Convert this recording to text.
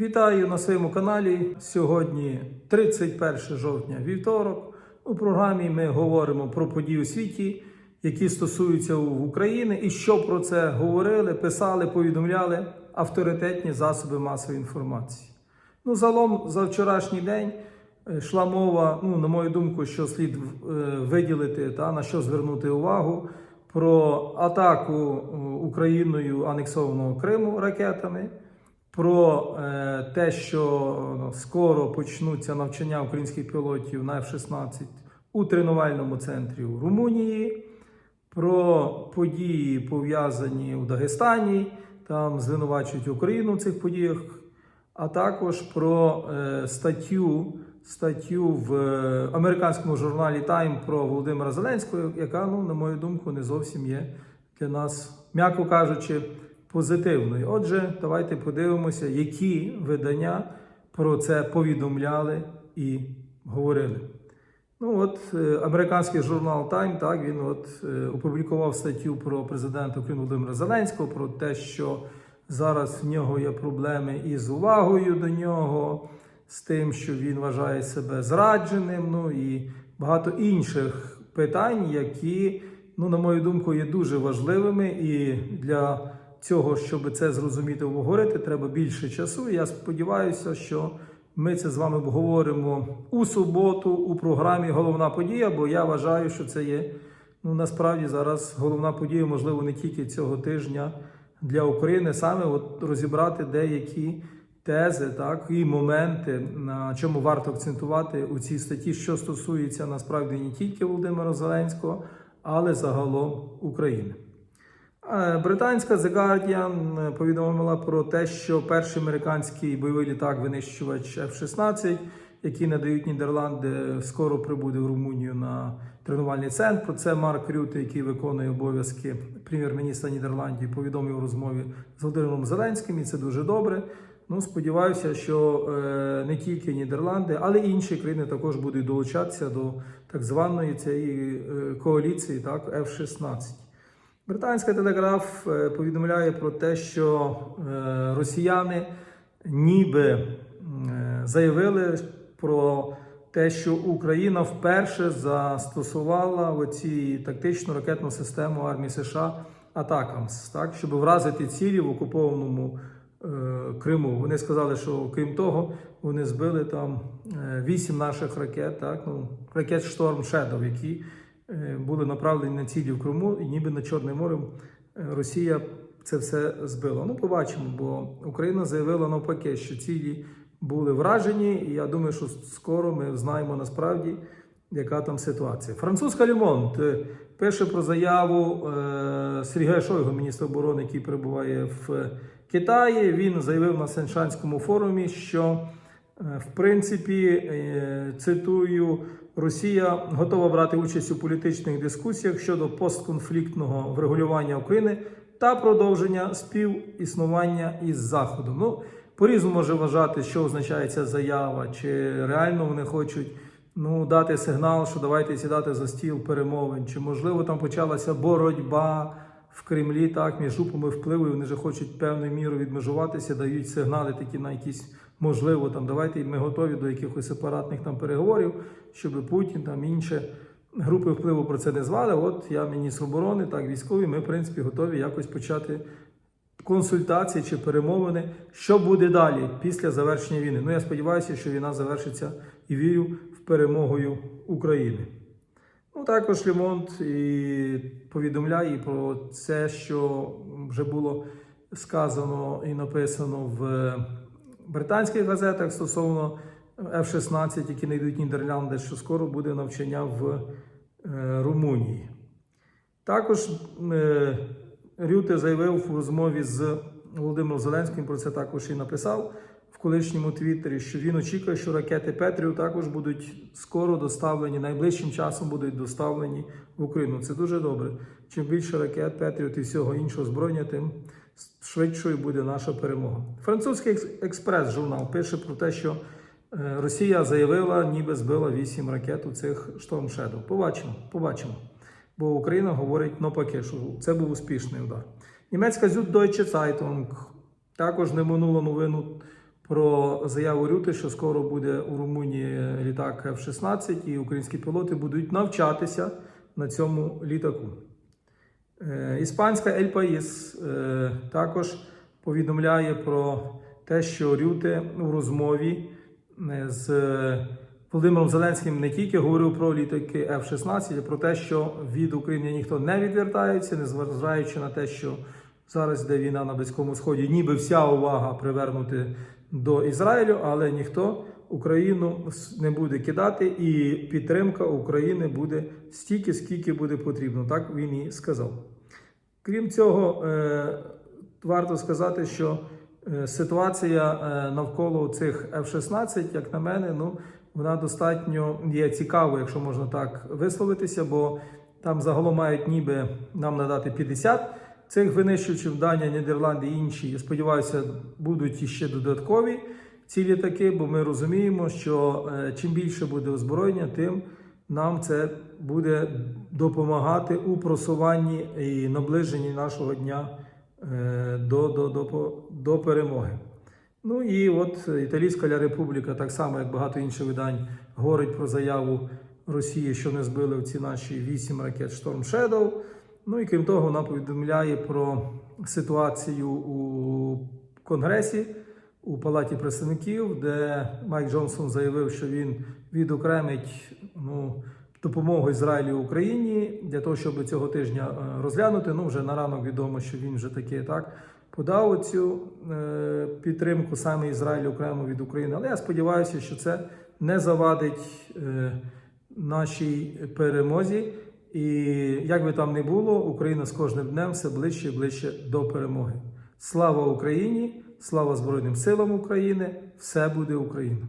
Вітаю на своєму каналі. Сьогодні 31 жовтня, вівторок. У програмі ми говоримо про події у світі, які стосуються України, і що про це говорили, писали, повідомляли авторитетні засоби масової інформації. Ну, загалом за вчорашній день е, йшла мова, ну, на мою думку, що слід е, виділити та на що звернути увагу про атаку е, Україною анексованого Криму ракетами, про е, те, що скоро почнуться навчання українських пілотів на F-16 у тренувальному центрі у Румунії, про події пов'язані у Дагестані, там звинувачують Україну в цих подіях, а також про е, статтю, статтю в е, американському журналі Time про Володимира Зеленського, яка, ну, на мою думку, не зовсім є для нас, м'яко кажучи, позитивною. Отже, давайте подивимося, які видання про це повідомляли і говорили. Ну от е, американський журнал Time, так він от е, опублікував статтю про президента України Володимира Зеленського, про те, що зараз в нього є проблеми із увагою до нього, з тим, що він вважає себе зрадженим, ну і багато інших питань, які, ну, на мою думку, є дуже важливими. І для цього, щоб це зрозуміти, обговорити, треба більше часу. Я сподіваюся, що ми це з вами обговоримо у суботу у програмі Головна подія, бо я вважаю, що це є ну насправді зараз головна подія, можливо, не тільки цього тижня для України, саме от розібрати деякі тези, так і моменти, на чому варто акцентувати у цій статті, що стосується насправді не тільки Володимира Зеленського, але загалом України. Е, Британська The Guardian е, повідомила про те, що перший американський бойовий літак винищувач F-16, який надають Нідерланди, скоро прибуде в Румунію на тренувальний центр. Про це Марк Рюте, який виконує обов'язки прем'єр-міністра Нідерландів, повідомив у розмові з Володимиром Зеленським, і це дуже добре. Ну, сподіваюся, що е, не тільки Нідерланди, але й інші країни також будуть долучатися до так званої цієї е, коаліції, так, F-16. Британська телеграф е, повідомляє про те, що е, росіяни ніби е, заявили про те, що Україна вперше застосувала оці тактичну ракетну систему армії США Атакамс, так, щоб вразити цілі в окупованому е, Криму. Вони сказали, що крім того, вони збили там вісім наших ракет, так, ну, ракет Шторм Shadow, які були направлені на цілі в Криму, і ніби над Чорним морем е, Росія це все збила. Ну, побачимо, бо Україна заявила навпаки, що цілі були вражені, і я думаю, що скоро ми знаємо насправді, яка там ситуація. Французька Лімонт е, пише про заяву е, Сергія Шойгу, міністра оборони, який перебуває в Китаї. Він заявив на Сеншанському форумі, що Е, В принципі, е, цитую, Росія готова брати участь у політичних дискусіях щодо постконфліктного врегулювання України та продовження співіснування із Заходом. Ну, по-різному може вважати, що означає ця заява, чи реально вони хочуть ну, дати сигнал, що давайте сідати за стіл перемовин, чи можливо там почалася боротьба в Кремлі так між групами впливу, вони вже хочуть певною мірою відмежуватися, дають сигнали такі на якісь можливо там давайте ми готові до якихось сепаратних там переговорів, щоб Путін там інші групи впливу про це не звали. От я міністр оборони, так військові. Ми в принципі готові якось почати консультації чи перемовини, що буде далі після завершення війни. Ну я сподіваюся, що війна завершиться і вірю в перемогою України. Ну, також Лемонт і повідомляє про це, що вже було сказано і написано в британських газетах стосовно F-16, які не йдуть Нідерланди, що скоро буде навчання в е, Румунії. Також е, Рюте заявив у розмові з Володимиром Зеленським, про це також і написав в колишньому твіттері, що він очікує, що ракети Петрів також будуть скоро доставлені, найближчим часом будуть доставлені в Україну. Це дуже добре. Чим більше ракет Петрів і всього іншого зброєння, тим швидшою буде наша перемога. Французький експрес журнал пише про те, що е, Росія заявила, ніби збила вісім ракет у цих Storm Shadow. Побачимо, побачимо. Бо Україна говорить навпаки, що це був успішний удар. Німецька Süddeutsche Zeitung також не минула новину про заяву Рюти, що скоро буде у Румунії літак F-16, і українські пілоти будуть навчатися на цьому літаку. Е, Іспанська Ель Паїс е, також повідомляє про те, що Рюте у розмові е, з Володимиром Зеленським не тільки говорив про літаки F-16, а про те, що від України ніхто не відвертається, незважаючи на те, що зараз йде війна на Близькому Сході, ніби вся увага привернути до Ізраїлю, але ніхто Україну не буде кидати, і підтримка України буде стільки, скільки буде потрібно. Так він і сказав. Крім цього, е, варто сказати, що е, ситуація е, навколо цих F-16, як на мене, ну вона достатньо є цікавою, якщо можна так висловитися, бо там загалом мають ніби нам надати 50 цих винищувачів, Данія, Нідерланди і інші. Я сподіваюся, будуть іще додаткові ці літаки, бо ми розуміємо, що е, чим більше буде озброєння, тим нам це буде допомагати у просуванні і наближенні нашого дня е, до, до, до, до перемоги. Ну і от Італійська Ля Републіка, так само як багато інших видань, говорить про заяву Росії, що не збили в ці наші вісім ракет Storm Shadow. Ну і крім того, вона повідомляє про ситуацію у Конгресі у Палаті представників, де Майк Джонсон заявив, що він відокремить ну, допомогу Ізраїлю Україні для того, щоб цього тижня е, розглянути. Ну, вже на ранок відомо, що він вже таки так подав цю е, підтримку саме Ізраїлю окремо від України. Але я сподіваюся, що це не завадить е, нашій перемозі. І як би там не було, Україна з кожним днем все ближче і ближче до перемоги. Слава Україні! Слава Збройним силам України! Все буде Україна!